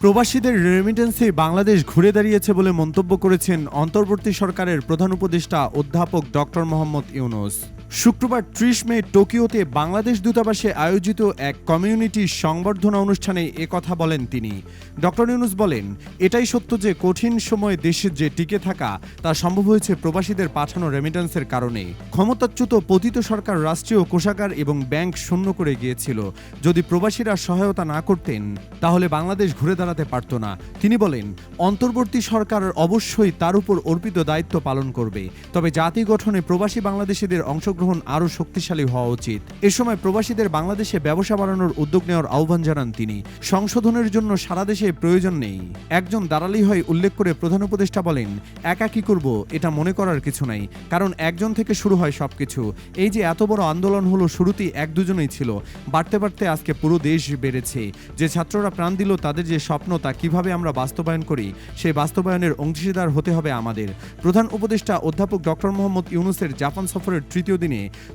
প্রবাসীদের রেমিটেন্সে বাংলাদেশ ঘুরে দাঁড়িয়েছে বলে মন্তব্য করেছেন অন্তর্বর্তী সরকারের প্রধান উপদেষ্টা অধ্যাপক ডক্টর মোহাম্মদ ইউনুস। শুক্রবার ত্রিশ মে টোকিওতে বাংলাদেশ দূতাবাসে আয়োজিত এক কমিউনিটি সংবর্ধনা অনুষ্ঠানে কথা বলেন তিনি। ডক্টর ইউনুস বলেন, এটাই সত্য যে কঠিন সময়ে দেশে যে টিকে থাকা, তা সম্ভব হয়েছে প্রবাসীদের পাঠানো রেমিটেন্সের কারণে। ক্ষমতাচ্যুত পতিত সরকার রাষ্ট্রীয় কোষাগার এবং ব্যাংক শূন্য করে গিয়েছিল। যদি প্রবাসীরা সহায়তা না করতেন, তাহলে বাংলাদেশ ঘুরে দাঁড়াতে পারত না। তিনি বলেন, অন্তর্বর্তী সরকার অবশ্যই তার উপর অর্পিত দায়িত্ব পালন করবে। তবে জাতি গঠনে প্রবাসী বাংলাদেশিদের অংশগ্রহণ আরও শক্তিশালী হওয়া উচিত। এ সময় প্রবাসীদের বাংলাদেশে ব্যবসা বাড়ানোর উদ্যোগ নেওয়ার আহ্বান জানান তিনি। সংশোধনের জন্য সারা দেশে প্রয়োজন নেই। একজন দালালি হয়ে উল্লেখ করে প্রধান উপদেষ্টা বলেন, একা কি করব? এটা মনে করার কিছু নাই। কারণ একজন থেকে শুরু হয় সবকিছু। এই যে এত বড় আন্দোলন হলো শুরুতেই এক দুজনেই ছিল। বাড়তে বাড়তে আজকে পুরো দেশ বেড়েছে। যে ছাত্ররা প্রাণ দিল তাদের যে স্বপ্ন তা কীভাবে আমরা বাস্তবায়ন করি, সেই বাস্তবায়নের অংশীদার হতে হবে আমাদের। প্রধান উপদেষ্টা অধ্যাপক ডক্টর মোহাম্মদ ইউনুসের জাপান সফরের তৃতীয় দিনে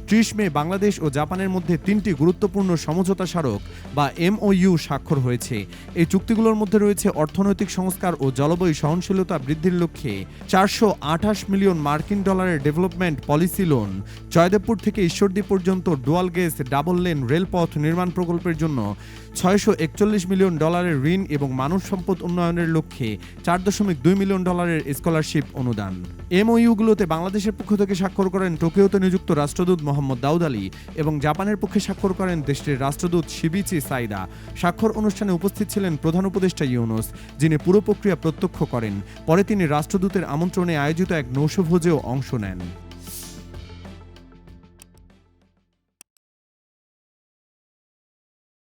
ত্রিশ মে বাংলাদেশ ও জাপানের মধ্যে তিনটি গুরুত্বপূর্ণ সমঝোতা স্মারক বা এমওইউ স্বাক্ষর হয়েছে। এই চুক্তিগুলোর মধ্যে রয়েছে অর্থনৈতিক সংস্কার ও জলবায়ু সহনশীলতা বৃদ্ধির লক্ষ্যে চারশো আঠাশ মিলিয়ন মার্কিন ডলারের ডেভেলপমেন্ট পলিসি লোন, জয়দেবপুর থেকে ঈশ্বরদী পর্যন্ত ডুয়াল গেজ ডাবল লেন রেলপথ নির্মাণ প্রকল্পের জন্য ছয়শো একচল্লিশ মিলিয়ন ডলারের ঋণ এবং মানব সম্পদ উন্নয়নের লক্ষ্যে চার দশমিক দুই মিলিয়ন ডলারের স্কলারশিপ অনুদান। এমওইউগুলোতে বাংলাদেশের পক্ষ থেকে স্বাক্ষর করেন টোকিওতে নিযুক্ত রাষ্ট্রদূত মোহাম্মদ দাউদ আলী এবং জাপানের পক্ষে স্বাক্ষর করেন দেশটির রাষ্ট্রদূত শিবিচি সাইদা। স্বাক্ষর অনুষ্ঠানে উপস্থিত ছিলেন প্রধান উপদেষ্টা ইউনুস, যিনি পুরো প্রক্রিয়া প্রত্যক্ষ করেন। পরে তিনি রাষ্ট্রদূতের আমন্ত্রণে আয়োজিত এক নৌশভোজেও অংশ নেন।